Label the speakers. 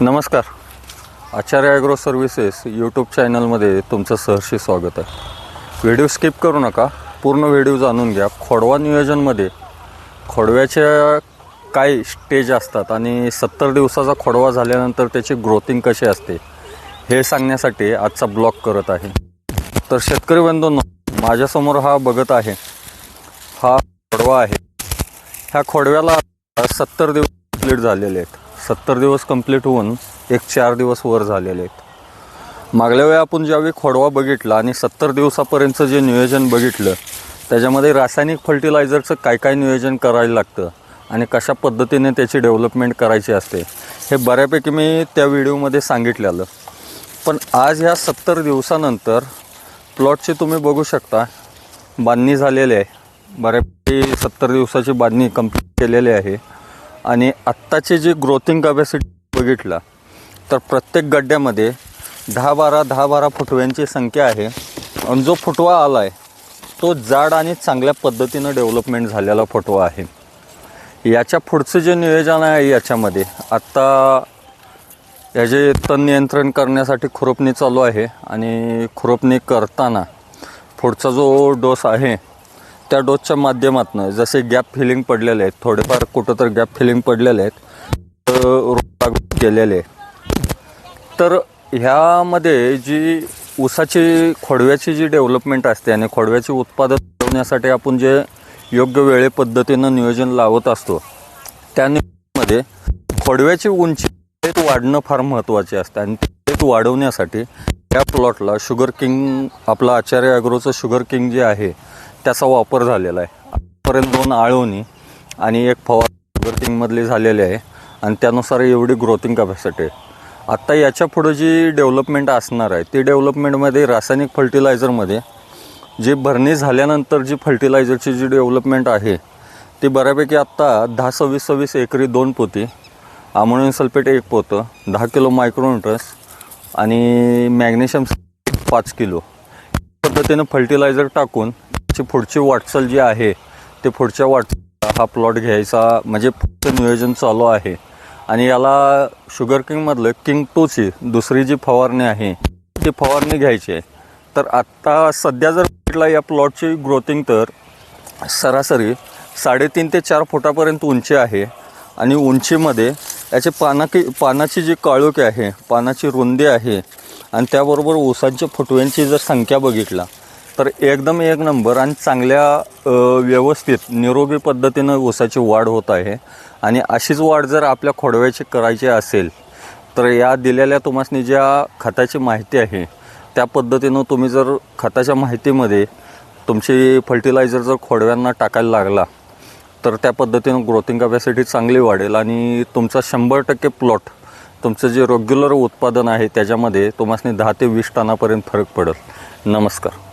Speaker 1: नमस्कार. आचार्य agro services YouTube चॅनलमध्ये तुमचं सहर्षी स्वागत आहे. व्हिडिओ स्किप करू नका. पूर्ण व्हिडिओ जाणून घ्या. खोडवा नियोजनमध्ये खोडव्याच्या काय स्टेज असतात आणि सत्तर दिवसाचा खोडवा झाल्यानंतर त्याची ग्रोथिंग कशी असते हे सांगण्यासाठी आजचा ब्लॉग करत आहे. तर शेतकरी बंधूंनो माझ्यासमोर हा बघत आहे. हा खोडवा आहे. ह्या खोडव्याला सत्तर दिवस कंप्लीट झालेले आहेत. सत्तर दिवस कंप्लीट होऊन एक चार दिवस वर झालेले आहेत. मागल्या वेळी आपण ज्यावेळी खोडवा बघितला आणि सत्तर दिवसापर्यंतचं जे नियोजन बघितलं त्याच्यामध्ये रासायनिक फर्टिलायझरचं काय काय नियोजन करायला लागतं आणि कशा पद्धतीने त्याची डेव्हलपमेंट करायची असते हे बऱ्यापैकी मी त्या व्हिडिओमध्ये सांगितलेलं. पण आज ह्या सत्तर दिवसानंतर प्लॉटची तुम्ही बघू शकता बांधणी झालेली आहे. बऱ्यापैकी सत्तर दिवसाची बांधणी कंप्लीट केलेली आहे. आणि आत्ताची जी ग्रोथिंग कॅपॅसिटी बघितला तर प्रत्येक गड्ड्यामध्ये दहा बारा दहा बारा फुटव्यांची संख्या आहे. आणि जो फुटवा आला आहे तो जाड आणि चांगल्या पद्धतीनं डेव्हलपमेंट झालेला फुटवा आहे. याच्या पुढचं जे नियोजन आहे याच्यामध्ये आत्ता याचे तण नियंत्रण करण्यासाठी खुरपणी चालू आहे आणि खुरपणी करताना पुढचा जो डोस आहे त्या डोसच्या माध्यमातून जसे गॅप फिलिंग पडलेले आहेत थोडेफार कुठं तर गॅप फिलिंग पडलेले आहेत रोप केलेले आहे तर ह्यामध्ये जी ऊसाची खोडव्याची जी डेव्हलपमेंट असते आणि खोडव्याचे उत्पादन वाढवण्यासाठी आपण जे योग्य वेळे पद्धतीनं नियोजन लावत असतो त्या नियोजनमध्ये खोडव्याची उंची वाढणं फार महत्त्वाचे असतं आणि ते वाढवण्यासाठी या प्लॉटला शुगर किंग आपला आचार्य अग्रोचं शुगर किंग जे आहे त्याचा वापर झालेला आहे. आजपर्यंत दोन आळवणी आणि एक फवार झालेली आहे आणि त्यानुसार एवढी ग्रोथिंग कॅपॅसिटी आहे. आत्ता याच्या पुढं जी डेव्हलपमेंट असणार आहे ती डेव्हलपमेंटमध्ये रासायनिक फर्टिलायझरमध्ये जी भरणी झाल्यानंतर जी फर्टिलायझरची जी डेव्हलपमेंट आहे ती बऱ्यापैकी आत्ता दहा सव्वीस सव्वीस एकरी दोन पोती अमोनियम सल्फेट एक पोतं दहा किलो मायक्रोन्युट्रस आणि मॅग्नेशियम पाच किलो. पद्धतीनं फर्टिलायझर टाकून प्लॉटची पुढची वाटचाल जी आहे ते पुढच्या वाट हा प्लॉट घ्यायचा म्हणजे पुढचं नियोजन चालू आहे. आणि याला शुगर किंगमधलं किंग टूची दुसरी जी फवारणी आहे ती फवारणी घ्यायची. आहे तर आत्ता सध्या जर म्हटलं या प्लॉटची ग्रोथिंग तर सरासरी साडेतीन ते चार फुटापर्यंत उंची आहे. आणि उंचीमध्ये याचे पाना की पानाची जी काळोखी आहे पानाची रुंदी आहे आणि त्याबरोबर ऊसांच्या फुटव्यांची जर संख्या बघितला तर एकदम एक नंबर आणि चांगल्या व्यवस्थित निरोगी पद्धतीनं ऊसाची वाढ होत आहे. आणि अशीच वाढ जर आपल्या खोडव्याची करायची असेल तर या दिलेल्या तुम्हाला ज्या खताची माहिती आहे त्या पद्धतीनं तुम्ही जर खताच्या माहितीमध्ये तुमची फर्टिलायझर जर खोडव्यांना टाकायला लागला तर त्या पद्धतीनं ग्रोथिंग कॅपॅसिटी चांगली वाढेल आणि तुमचा शंभर टक्के प्लॉट तुमचं जे रेग्युलर उत्पादन आहे त्याच्यामध्ये तुम्हाला दहा ते वीस टनापर्यंत फरक पडेल. नमस्कार.